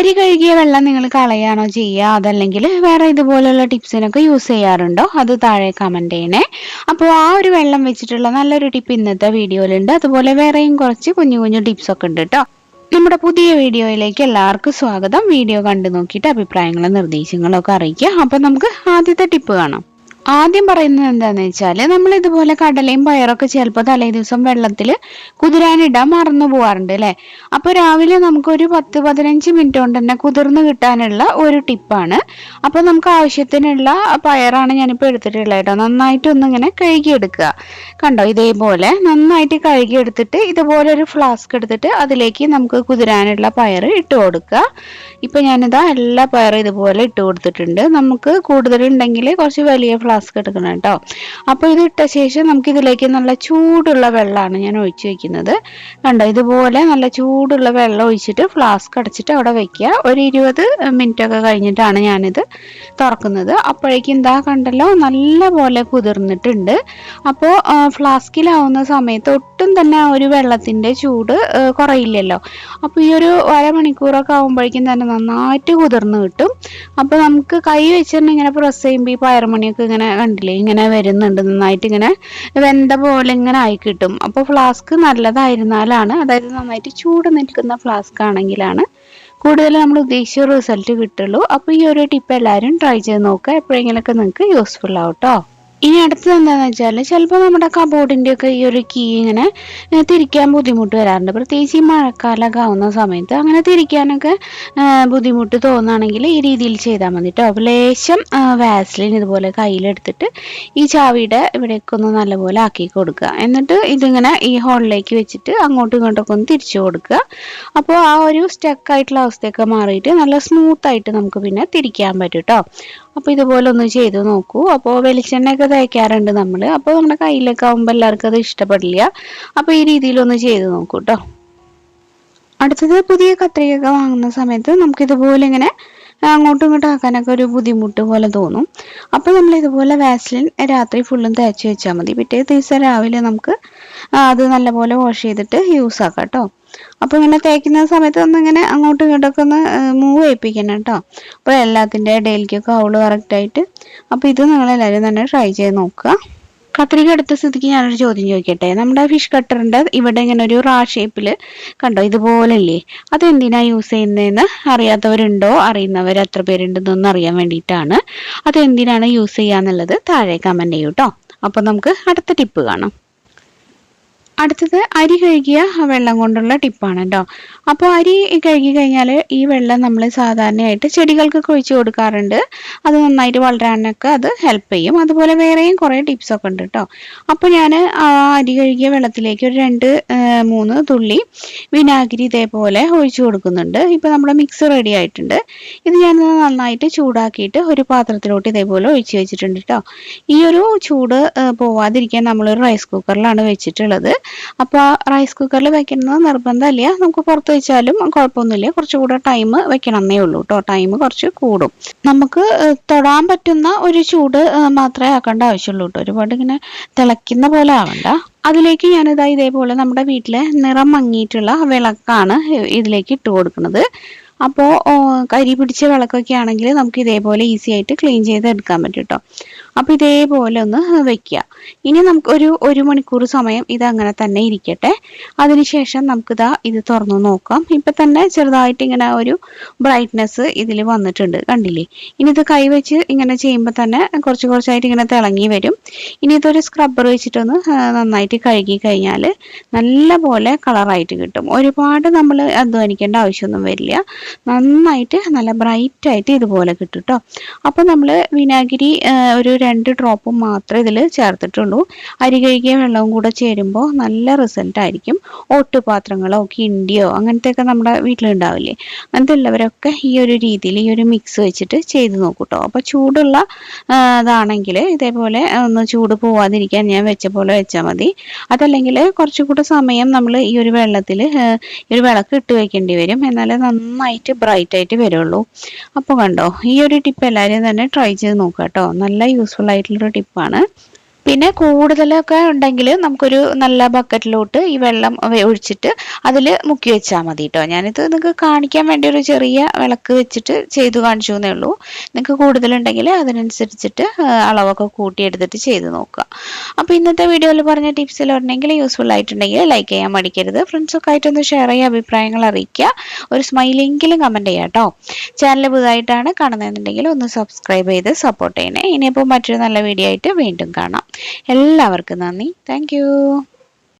അരി കഴുകിയ വെള്ളം നിങ്ങൾ കളയാണോ ചെയ്യുക? അതല്ലെങ്കിൽ വേറെ ഇതുപോലുള്ള ടിപ്സിനൊക്കെ യൂസ് ചെയ്യാറുണ്ടോ? അത് താഴെ കമന്റ് ചെയ്യണേ. അപ്പോൾ ആ ഒരു വെള്ളം വെച്ചിട്ടുള്ള നല്ലൊരു ടിപ്പ് ഇന്നത്തെ വീഡിയോയിലുണ്ട്. അതുപോലെ വേറെയും കുറച്ച് കുഞ്ഞു കുഞ്ഞു ടിപ്സൊക്കെ ഉണ്ട് കേട്ടോ നമ്മുടെ പുതിയ വീഡിയോയിലേക്ക് എല്ലാവർക്കും സ്വാഗതം. വീഡിയോ കണ്ടു നോക്കിയിട്ട് അഭിപ്രായങ്ങളും നിർദ്ദേശങ്ങളും ഒക്കെ അറിയിക്കുക. അപ്പം നമുക്ക് ആദ്യത്തെ ടിപ്പ് കാണാം. ആദ്യം പറയുന്നത് എന്താന്ന് വെച്ചാൽ നമ്മൾ ഇതുപോലെ കടലയും പയറൊക്കെ ചിലപ്പോൾ തലേ ദിവസം വെള്ളത്തിൽ കുതിരാനിടാൻ മറന്നു പോവാറുണ്ട് അല്ലെ? അപ്പോൾ രാവിലെ നമുക്ക് ഒരു പത്ത് പതിനഞ്ച് മിനിറ്റ് കൊണ്ട് തന്നെ കുതിർന്ന് കിട്ടാനുള്ള ഒരു ടിപ്പാണ്. അപ്പോൾ നമുക്ക് ആവശ്യത്തിനുള്ള പയറാണ് ഞാനിപ്പോൾ എടുത്തിട്ടുള്ളത് കേട്ടോ. നന്നായിട്ട് ഒന്നിങ്ങനെ കഴുകിയെടുക്കുക. കണ്ടോ? ഇതേപോലെ നന്നായിട്ട് കഴുകിയെടുത്തിട്ട് ഇതുപോലെ ഒരു ഫ്ലാസ്ക് എടുത്തിട്ട് അതിലേക്ക് നമുക്ക് കുതിരാനുള്ള പയർ ഇട്ട് കൊടുക്കുക. ഇപ്പൊ ഞാനിതാ എല്ലാ പയറും ഇതുപോലെ ഇട്ട് കൊടുത്തിട്ടുണ്ട്. നമുക്ക് കൂടുതലുണ്ടെങ്കിൽ കുറച്ച് വലിയ ഫ്ലാസ്ക് എടുക്കണം കേട്ടോ. അപ്പോൾ ഇത് ഇട്ട ശേഷം നമുക്ക് ഇതിലേക്ക് നല്ല ചൂടുള്ള വെള്ളമാണ് ഞാൻ ഒഴിച്ചു വെക്കുന്നത്. കണ്ടോ ഇതുപോലെ നല്ല ചൂടുള്ള വെള്ളം ഒഴിച്ചിട്ട് ഫ്ലാസ്ക് അടച്ചിട്ട് അവിടെ വെക്കുക. ഒരു ഇരുപത് മിനിറ്റ് ഒക്കെ കഴിഞ്ഞിട്ടാണ് ഞാനിത് തുറക്കുന്നത്. അപ്പോഴേക്കും എന്താ കണ്ടല്ലോ നല്ല പോലെ കുതിർന്നിട്ടുണ്ട് അപ്പോൾ ഫ്ലാസ്കിലാവുന്ന സമയത്ത് ഒട്ടും തന്നെ ആ ഒരു വെള്ളത്തിന്റെ ചൂട് കുറയില്ലല്ലോ. അപ്പോൾ ഈ ഒരു അരമണിക്കൂറൊക്കെ ആകുമ്പോഴേക്കും തന്നെ നന്നായിട്ട് കുതിർന്ന് കിട്ടും. അപ്പോൾ നമുക്ക് കൈ വെച്ചിട്ട് ഇങ്ങനെ പ്രസ് ചെയ്യുമ്പോൾ ഈ പയർമണിയൊക്കെ ഇങ്ങനെ കണ്ടില്ലേ ഇങ്ങനെ വരുന്നുണ്ട് നന്നായിട്ട് ഇങ്ങനെ വെന്ത പോലെ ഇങ്ങനെ ആയി കിട്ടും. അപ്പോൾ ഫ്ലാസ്ക് നല്ലതായിരുന്നാലാണ് അതായത് നന്നായിട്ട് ചൂട് നിൽക്കുന്ന ഫ്ലാസ്ക് ആണെങ്കിലാണ് കൂടുതൽ നമ്മൾ ഉദ്ദേശിച്ച റിസൾട്ട് കിട്ടുള്ളൂ. അപ്പോൾ ഈ ഒരു ടിപ്പ് എല്ലാവരും ട്രൈ ചെയ്ത് നോക്കുക എപ്പോഴെങ്കിലൊക്കെ നിങ്ങൾക്ക് യൂസ്ഫുൾ ആവും കേട്ടോ ഇനി അടുത്തത് എന്താണെന്ന് വെച്ചാൽ ചിലപ്പോൾ നമ്മുടെ കബോർഡിന്റെ ഒക്കെ ഈ ഒരു കീ ഇങ്ങനെ തിരിക്കാൻ ബുദ്ധിമുട്ട് വരാറുണ്ട്. പ്രത്യേകിച്ച് ഈ മഴക്കാലമൊക്കെ ആവുന്ന സമയത്ത് അങ്ങനെ തിരിക്കാനൊക്കെ ബുദ്ധിമുട്ട് തോന്നുകയാണെങ്കിൽ ഈ രീതിയിൽ ചെയ്താൽ മതി കേട്ടോ ലേശം വാസ്ലിൻ ഇതുപോലെ കയ്യിലെടുത്തിട്ട് ഈ ചാവിയുടെ ഇവിടേക്ക് ഒന്ന് നല്ലപോലെ ആക്കി കൊടുക്കുക. എന്നിട്ട് ഇതിങ്ങനെ ഈ ഹോളിലേക്ക് വെച്ചിട്ട് അങ്ങോട്ടും ഇങ്ങോട്ടൊക്കെ ഒന്ന് തിരിച്ചു കൊടുക്കുക. അപ്പോൾ ആ ഒരു സ്റ്റക്കായിട്ടുള്ള അവസ്ഥയൊക്കെ മാറിയിട്ട് നല്ല സ്മൂത്തായിട്ട് നമുക്ക് പിന്നെ തിരിക്കാൻ പറ്റും കേട്ടോ അപ്പോൾ ഇതുപോലെ ഒന്ന് ചെയ്ത് നോക്കൂ. അപ്പോൾ വെളിച്ചെണ്ണയൊക്കെ തയ്ക്കാറുണ്ട് നമ്മൾ അപ്പോൾ നമ്മുടെ കയ്യിലൊക്കെ ആകുമ്പോൾ എല്ലാവർക്കും അത് ഇഷ്ടപ്പെടില്ല. അപ്പോൾ ഈ രീതിയിലൊന്ന് ചെയ്ത് നോക്കൂ കേട്ടോ അടുത്തത് പുതിയ കത്രികയൊക്കെ വാങ്ങുന്ന സമയത്ത് നമുക്കിതുപോലെ ഇങ്ങനെ അങ്ങോട്ടും ഇങ്ങോട്ടും ആക്കാനൊക്കെ ഒരു ബുദ്ധിമുട്ട് പോലെ തോന്നും. അപ്പോൾ നമ്മൾ ഇതുപോലെ വാസ്ലിൻ രാത്രി ഫുള്ളും തേച്ച് വെച്ചാൽ മതി. പിറ്റേ ദിവസം രാവിലെ നമുക്ക് അത് നല്ലപോലെ വാഷ് ചെയ്തിട്ട് യൂസ് ആക്കാം കേട്ടോ അപ്പോൾ ഇങ്ങനെ തേക്കുന്ന സമയത്ത് ഒന്ന് ഇങ്ങനെ അങ്ങോട്ടും ഇങ്ങോട്ടൊക്കെ ഒന്ന് മൂവ് ചെയ്യിപ്പിക്കണം കേട്ടോ അപ്പോൾ എല്ലാത്തിന്റെ ഇടയിലേക്കൊക്കെ അവൾ കറക്റ്റായിട്ട് അപ്പോൾ ഇത് നിങ്ങളെല്ലാവരും തന്നെ ട്രൈ ചെയ്ത് നോക്കുക. കത്രിക എടുത്ത സ്ഥിതിക്ക് ഞാനൊരു ചോദ്യം ചോദിക്കട്ടെ? നമ്മുടെ ഫിഷ് കട്ടറിന്റെ ഇവിടെ ഇങ്ങനെ ഒരു റാ ഷേപ്പിൽ കണ്ടോ? ഇതുപോലല്ലേ? അത് എന്തിനാ യൂസ് ചെയ്യുന്നതെന്ന് അറിയാത്തവരുണ്ടോ? അറിയുന്നവർ എത്ര പേരുണ്ടെന്നൊന്നും അറിയാൻ വേണ്ടിയിട്ടാണ്. അത് എന്തിനാണ് യൂസ് ചെയ്യാന്നുള്ളത് താഴെ കമന്റ് ചെയ്യൂ കേട്ടോ അപ്പോൾ നമുക്ക് അടുത്ത ടിപ്പ് കാണാം. അടുത്തത് അരി കഴുകിയ വെള്ളം കൊണ്ടുള്ള ടിപ്പാണ് കേട്ടോ അപ്പോൾ അരി കഴുകി കഴിഞ്ഞാൽ ഈ വെള്ളം നമ്മൾ സാധാരണയായിട്ട് ചെടികൾക്കൊക്കെ ഒഴിച്ചു കൊടുക്കാറുണ്ട്. അത് നന്നായിട്ട് വളരാനൊക്കെ അത് ഹെൽപ്പ് ചെയ്യും. അതുപോലെ വേറെയും കുറേ ടിപ്സൊക്കെ ഉണ്ട് കേട്ടോ അപ്പോൾ ഞാൻ അരി കഴുകിയ വെള്ളത്തിലേക്ക് ഒരു രണ്ട് മൂന്ന് തുള്ളി വിനാഗിരി ഇതേപോലെ ഒഴിച്ചു കൊടുക്കുന്നുണ്ട്. ഇപ്പൊ നമ്മുടെ മിക്സ് റെഡി ആയിട്ടുണ്ട്. ഇത് ഞാൻ നന്നായിട്ട് ചൂടാക്കിയിട്ട് ഒരു പാത്രത്തിലോട്ട് ഇതേപോലെ ഒഴിച്ചു വെച്ചിട്ടുണ്ട് കേട്ടോ ഈ ഒരു ചൂട് പോവാതിരിക്കാൻ നമ്മളൊരു റൈസ് കുക്കറിലാണ് വെച്ചിട്ടുള്ളത്. അപ്പോൾ റൈസ് കുക്കറിൽ വെക്കുന്നത് നിർബന്ധമില്ല. നമുക്ക് പുറത്ത് വെച്ചാലും കുഴപ്പമൊന്നുമില്ല. കുറച്ചുകൂടെ ടൈം വെക്കണമെന്നേ ഉള്ളൂ കേട്ടോ ടൈം കുറച്ച് കൂടും. നമുക്ക് തൊടാൻ പറ്റുന്ന ഒരു ചൂട് മാത്രമേ ആക്കേണ്ട ആവശ്യമുള്ളൂ കേട്ടോ. ഒരുപാട് ഇങ്ങനെ തിളയ്ക്കുന്ന പോലെ ആവണ്ട. അതിലേക്ക് ഞാനിതാ ഇതേപോലെ നമ്മുടെ വീട്ടിലെ നിറം മങ്ങിയിട്ടുള്ള വിളക്കാണ് ഇതിലേക്ക് ഇട്ട് കൊടുക്കുന്നത്. അപ്പോൾ കരി പിടിച്ച വിളക്കൊക്കെ ആണെങ്കിൽ നമുക്ക് ഇതേപോലെ ഈസി ആയിട്ട് ക്ലീൻ ചെയ്ത് എടുക്കാൻ പറ്റും കേട്ടോ. അപ്പോൾ ഇതേപോലെ ഒന്ന് വെക്കുക ഇനി നമുക്ക് ഒരു ഒരു മണിക്കൂർ സമയം ഇത് അങ്ങനെ തന്നെ ഇരിക്കട്ടെ. അതിനുശേഷം നമുക്കിതാ ഇത് തുറന്നു നോക്കാം. ഇപ്പം തന്നെ ചെറുതായിട്ട് ഇങ്ങനെ ഒരു ബ്രൈറ്റ്നെസ് ഇതിൽ വന്നിട്ടുണ്ട് കണ്ടില്ലേ? ഇനി ഇത് കൈവച്ച് ഇങ്ങനെ ചെയ്യുമ്പോൾ തന്നെ കുറച്ച് കുറച്ചായിട്ട് ഇങ്ങനെ തിളങ്ങി വരും. ഇനി ഇതൊരു സ്ക്രബ്ബർ വെച്ചിട്ടൊന്ന് നന്നായിട്ട് കഴുകി കഴിഞ്ഞാൽ നല്ല പോലെ കളറായിട്ട് കിട്ടും. ഒരുപാട് നമ്മൾ അധ്വാനിക്കേണ്ട ആവശ്യമൊന്നും വരില്ല. നന്നായിട്ട് നല്ല ബ്രൈറ്റ് ആയിട്ട് ഇതുപോലെ കിട്ടും കേട്ടോ അപ്പോൾ നമ്മൾ വിനാഗിരി ഒരു രണ്ട് ഡ്രോപ്പ് മാത്രമേ ഇതിൽ ചേർത്തിട്ടുള്ളൂ. അരി കഴുകിയ വെള്ളവും കൂടെ ചേരുമ്പോൾ നല്ല റിസൾട്ട് ആയിരിക്കും. ഓട്ടുപാത്രങ്ങളോ കിണ്ടിയോ അങ്ങനത്തെയൊക്കെ നമ്മുടെ വീട്ടിലുണ്ടാവില്ലേ? അങ്ങനത്തെ ഉള്ളവരൊക്കെ ഈ ഒരു രീതിയിൽ ഈ ഒരു മിക്സ് വെച്ചിട്ട് ചെയ്ത് നോക്കൂട്ടോ. അപ്പോൾ ചൂടുള്ള ഇതാണെങ്കിൽ ഇതേപോലെ ഒന്ന് ചൂട് പോവാതിരിക്കാൻ ഞാൻ വെച്ച പോലെ വെച്ചാൽ മതി. അതല്ലെങ്കിൽ കുറച്ചുകൂടെ സമയം നമ്മൾ ഈ ഒരു വെള്ളത്തിൽ ഈ ഒരു വിളക്ക് ഇട്ട് വെക്കേണ്ടി വരും. എന്നാലേ നന്നായിട്ട് ബ്രൈറ്റ് ആയിട്ട് വരുള്ളൂ. അപ്പോൾ കണ്ടോ ഈ ഒരു ടിപ്പ് എല്ലാവരും തന്നെ ട്രൈ ചെയ്ത് നോക്കാം കേട്ടോ. നല്ല യൂസ്ഫുൾ ആയിട്ടുള്ളൊരു ടിപ്പാണ് പിന്നെ കൂടുതലൊക്കെ ഉണ്ടെങ്കിൽ നമുക്കൊരു നല്ല ബക്കറ്റിലോട്ട് ഈ വെള്ളം ഒഴിച്ചിട്ട് അതിൽ മുക്കി വെച്ചാൽ മതി കേട്ടോ ഞാനിത് നിങ്ങൾക്ക് കാണിക്കാൻ വേണ്ടി ഒരു ചെറിയ വിളക്ക് വെച്ചിട്ട് ചെയ്തു കാണിച്ചു എന്നേ ഉള്ളൂ. നിങ്ങൾക്ക് കൂടുതലുണ്ടെങ്കിൽ അതിനനുസരിച്ചിട്ട് അളവൊക്കെ കൂട്ടിയെടുത്തിട്ട് ചെയ്ത് നോക്കുക. അപ്പോൾ ഇന്നത്തെ വീഡിയോയിൽ പറഞ്ഞ ടിപ്സിൽ ഉണ്ടെങ്കിൽ യൂസ്ഫുൾ ആയിട്ടുണ്ടെങ്കിൽ ലൈക്ക് ചെയ്യാൻ മടിക്കരുത്. ഫ്രണ്ട്സൊക്കെ ആയിട്ടൊന്ന് ഷെയർ ചെയ്യുക അഭിപ്രായങ്ങൾ അറിയിക്കുക. ഒരു സ്മൈലെങ്കിലും കമന്റ് ചെയ്യുക കേട്ടോ ചാനൽ പുതുതായിട്ടാണ് കാണുന്നതെന്നുണ്ടെങ്കിൽ ഒന്ന് സബ്സ്ക്രൈബ് ചെയ്ത് സപ്പോർട്ട് ചെയ്യണേ. ഇനിയിപ്പോൾ മറ്റൊരു നല്ല വീഡിയോ ആയിട്ട് വീണ്ടും കാണാം. എല്ലാവർക്കും നന്ദി. താങ്ക്